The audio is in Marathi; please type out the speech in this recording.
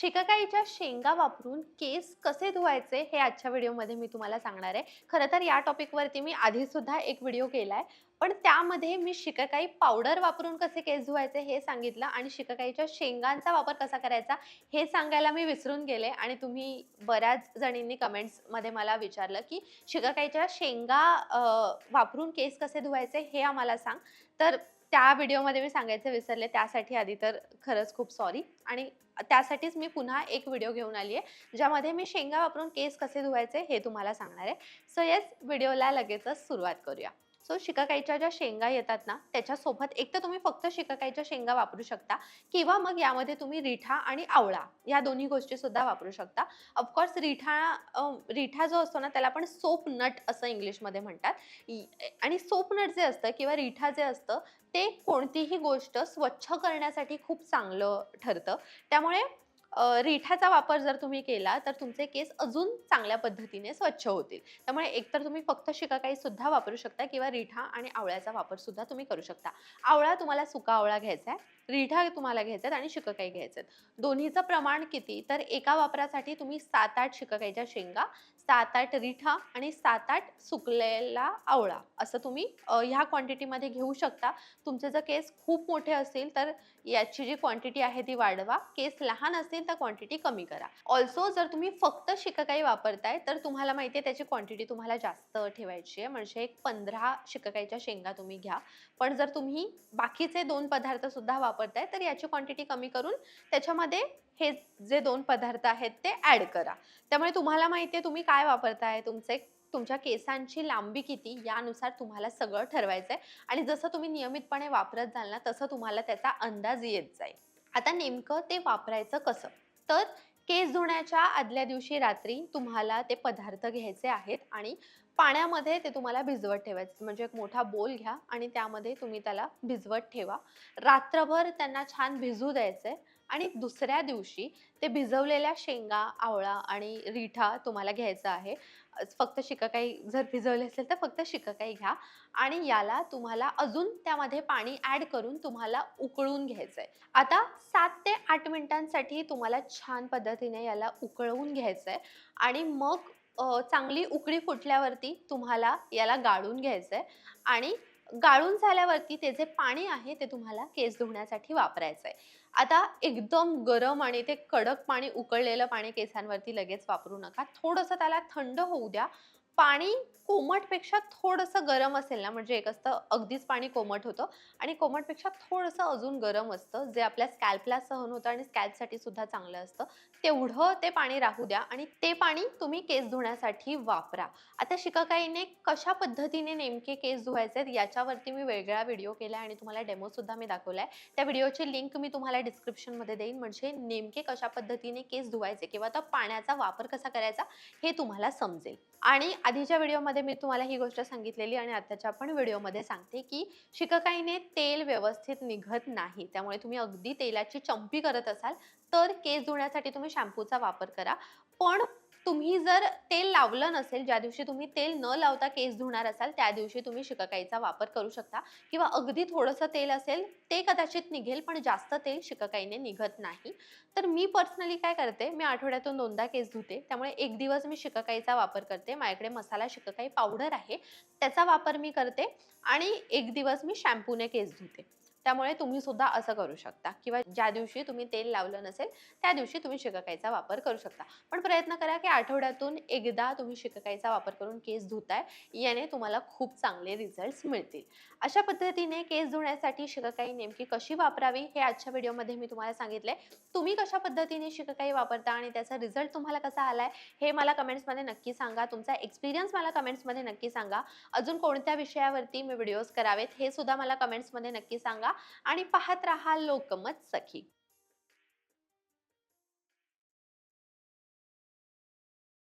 शिकाकाईच्या शेंगा वापरून केस कसे धुवायचे हे आजच्या व्हिडिओमध्ये मी तुम्हाला सांगणार आहे. खरं तर या टॉपिकवरती मी आधीसुद्धा एक व्हिडिओ केला आहे पण त्यामध्ये मी शिकाकाई पावडर वापरून कसे केस धुवायचे हे सांगितलं आणि शिकाकाईच्या शेंगांचा वापर कसा करायचा हे सांगायला मी विसरून गेले. आणि तुम्ही बऱ्याच जणींनी कमेंट्समध्ये मला विचारलं की शिकाकाईच्या शेंगा वापरून केस कसे धुवायचे हे आम्हाला सांग. तर त्या व्हिडिओमध्ये मी सांगायचं विसरले त्यासाठी आधी तर खरंच खूप सॉरी आणि त्यासाठीच मी पुन्हा एक व्हिडिओ घेऊन आली आहे ज्यामध्ये मी शेंगा वापरून केस कसे धुवायचे हे तुम्हाला सांगणार आहे. सो येस व्हिडिओला लगेचच सुरुवात करूया. सो शिकाकाईच्या ज्या शेंगा येतात ना त्याच्यासोबत एक तर तुम्ही फक्त शिकाकाईच्या शेंगा वापरू शकता किंवा मग यामध्ये तुम्ही रिठा आणि आवळा या दोन्ही गोष्टी सुद्धा वापरू शकता. ऑफकोर्स रिठा रिठा जो असतो ना त्याला पण सोप नट असं इंग्लिशमध्ये म्हणतात. आणि सोप नट जे असतं किंवा रिठा जे असतं ते कोणतीही गोष्ट स्वच्छ करण्यासाठी खूप चांगलं ठरतं. त्यामुळे रिठाचा वापर जर तुम्ही केला तर तुमचे केस अजून चांगल्या पद्धतीने स्वच्छ होतील. त्यामुळे एकतर तुम्ही फक्त शिकाकाई सुद्धा वापरू शकता किंवा रिठा आणि आवळ्याचा वापर सुद्धा तुम्ही करू शकता. आवळा तुम्हाला सुका आवळा घ्यायचा आहे रिठा तुम्हाला घ्यायचा आणि शिकाकाई आहेत. दोन्हीचं प्रमाण किती? तर एका वापरासाठी तुम्ही सात आठ शिकाकाईच्या शेंगा सात आठ रिठा आणि सात आठ सुकलेला आवळा असं तुम्ही ह्या क्वांटिटीमध्ये घेऊ शकता. तुमचे जर केस खूप मोठे असतील तर याची जी क्वांटिटी आहे ती वाढवा. केस लहान असेल तर क्वांटिटी कमी करा. ऑल्सो जर तुम्ही फक्त शिकाकाई वापरताय तर तुम्हाला माहिती आहे त्याची क्वांटिटी तुम्हाला जास्त ठेवायची आहे. म्हणजे एक पंधरा शिकाकाईच्या शेंगा तुम्ही घ्या. पण जर तुम्ही बाकीचे दोन पदार्थ सुद्धा वापरताय तर याची क्वांटिटी कमी करून त्याच्यामध्ये हे जे दोन पदार्थ आहेत ते ॲड करा. त्यामुळे तुम्हाला माहिती आहे तुम्ही काय वापरताय तुमचे तुमच्या केसांची लांबी किती यानुसार तुम्हाला सगळं ठरवायचं आहे आणि जसं तुम्ही नियमितपणे वापरत जाल ना तसं तुम्हाला त्याचा अंदाज येत जाईल. आता नेमकं ते वापरायचं कसं? तर केस धुण्याच्या आदल्या दिवशी रात्री तुम्हाला ते पदार्थ घ्यायचे आहेत आणि पाण्यामध्ये ते तुम्हाला भिजवत ठेवायचं म्हणजे एक मोठा बोल घ्या आणि त्यामध्ये तुम्ही त्याला भिजवत ठेवा. रात्रभर त्यांना छान भिजू द्यायचे आणि दुसऱ्या दिवशी ते भिजवलेल्या शेंगा आवळा आणि रिठा तुम्हाला घ्यायचा आहे. फक्त शिकाकाई जर भिजवले असेल तर फक्त शिकाकाई घ्या. आणि याला तुम्हाला अजून त्यामध्ये पाणी ॲड करून तुम्हाला उकळून घ्यायचं आहे आता सात ते आठ मिनिटांसाठी तुम्हाला छान पद्धतीने याला उकळवून घ्यायचं आहे आणि मग चांगली उकळी फुटल्यावरती तुम्हाला याला गाळून घ्यायचं आहे आणि गाळून झाल्यावरती ते जे पाणी आहे ते तुम्हाला केस धुण्यासाठी वापरायचं आहे आता एकदम गरम आणि ते कडक पाणी उकळलेलं पाणी केसांवरती लगेच वापरू नका. थोडंसं त्याला थंड होऊ द्या. पाणी कोमटपेक्षा थोडंसं गरम असेल ना म्हणजे एक असतं अगदीच पाणी कोमट होतं आणि कोमटपेक्षा थोडंसं अजून गरम असतं जे आपल्या स्कॅल्पला सहन होतं आणि स्कॅल्पसाठी सुद्धा चांगलं असतं तेवढं ते पाणी राहू द्या आणि ते पाणी तुम्ही केस धुण्यासाठी वापरा. आता शिकाकाईने कशा पद्धतीने नेमके केस धुवायचे आहेत याच्यावरती मी वेगळा व्हिडिओ केला आणि तुम्हाला डेमोसुद्धा मी दाखवला आहे त्या व्हिडिओची लिंक मी तुम्हाला डिस्क्रिप्शनमध्ये देईन. म्हणजे नेमके कशा पद्धतीने केस धुवायचे किंवा त्या पाण्याचा वापर कसा करायचा हे तुम्हाला समजेल. आणि आधीच्या व्हिडिओमध्ये मी तुम्हाला ही गोष्ट सांगितलेली आणि आताच्या पण व्हिडिओमध्ये सांगते की शिकाकाईने तेल व्यवस्थित निघत नाही. त्यामुळे तुम्ही अगदी तेलाची चंपी करत असाल तर केस धुण्यासाठी तुम्ही शॅम्पूचा वापर करा. पण तुम्ही जर तेल लावलं नसेल ज्या दिवशी तुम्ही तेल न लावता केस धुणार असाल त्या दिवशी तुम्ही शिकाकाईचा वापर करू शकता. किंवा अगदी थोडंसं तेल असेल ते कदाचित निघेल पण जास्त तेल शिकाकाईने निघत नाही. तर मी पर्सनली काय करते मी आठवड्यातून दोनदा केस धुते. त्यामुळे एक दिवस मी शिकाकाईचा वापर करते. माझ्याकडे मसाला शिकाकाई पावडर आहे त्याचा वापर मी करते. आणि एक दिवस मी शॅम्पूने केस धुते. त्यामुळे तुम्ही सुद्धा असं करू शकता. किंवा ज्या दिवशी तुम्ही तेल लावलं नसेल त्या दिवशी तुम्ही शिकाकाईचा वापर करू शकता. पण प्रयत्न करा की आठवड्यातून एकदा तुम्ही शिकाकाईचा वापर करून केस धुताय याने तुम्हाला खूप चांगले रिझल्ट्स मिळतील. अशा पद्धतीने केस धुण्यासाठी शिकाकाई नेमकी कशी वापरावी हे आजच्या व्हिडिओमध्ये मी तुम्हाला सांगितले तुम्ही कशा पद्धतीने शिकाकाई वापरता आणि त्याचा रिझल्ट तुम्हाला कसा आलाय हे मला कमेंट्समध्ये नक्की सांगा. तुमचा एक्सपिरियन्स मला कमेंट्समध्ये नक्की सांगा. अजून कोणत्या विषयावरती मी व्हिडिओज करावेत हे सुद्धा मला कमेंट्समध्ये नक्की सांगा. आणि पाहत राहा लोकमत सखी.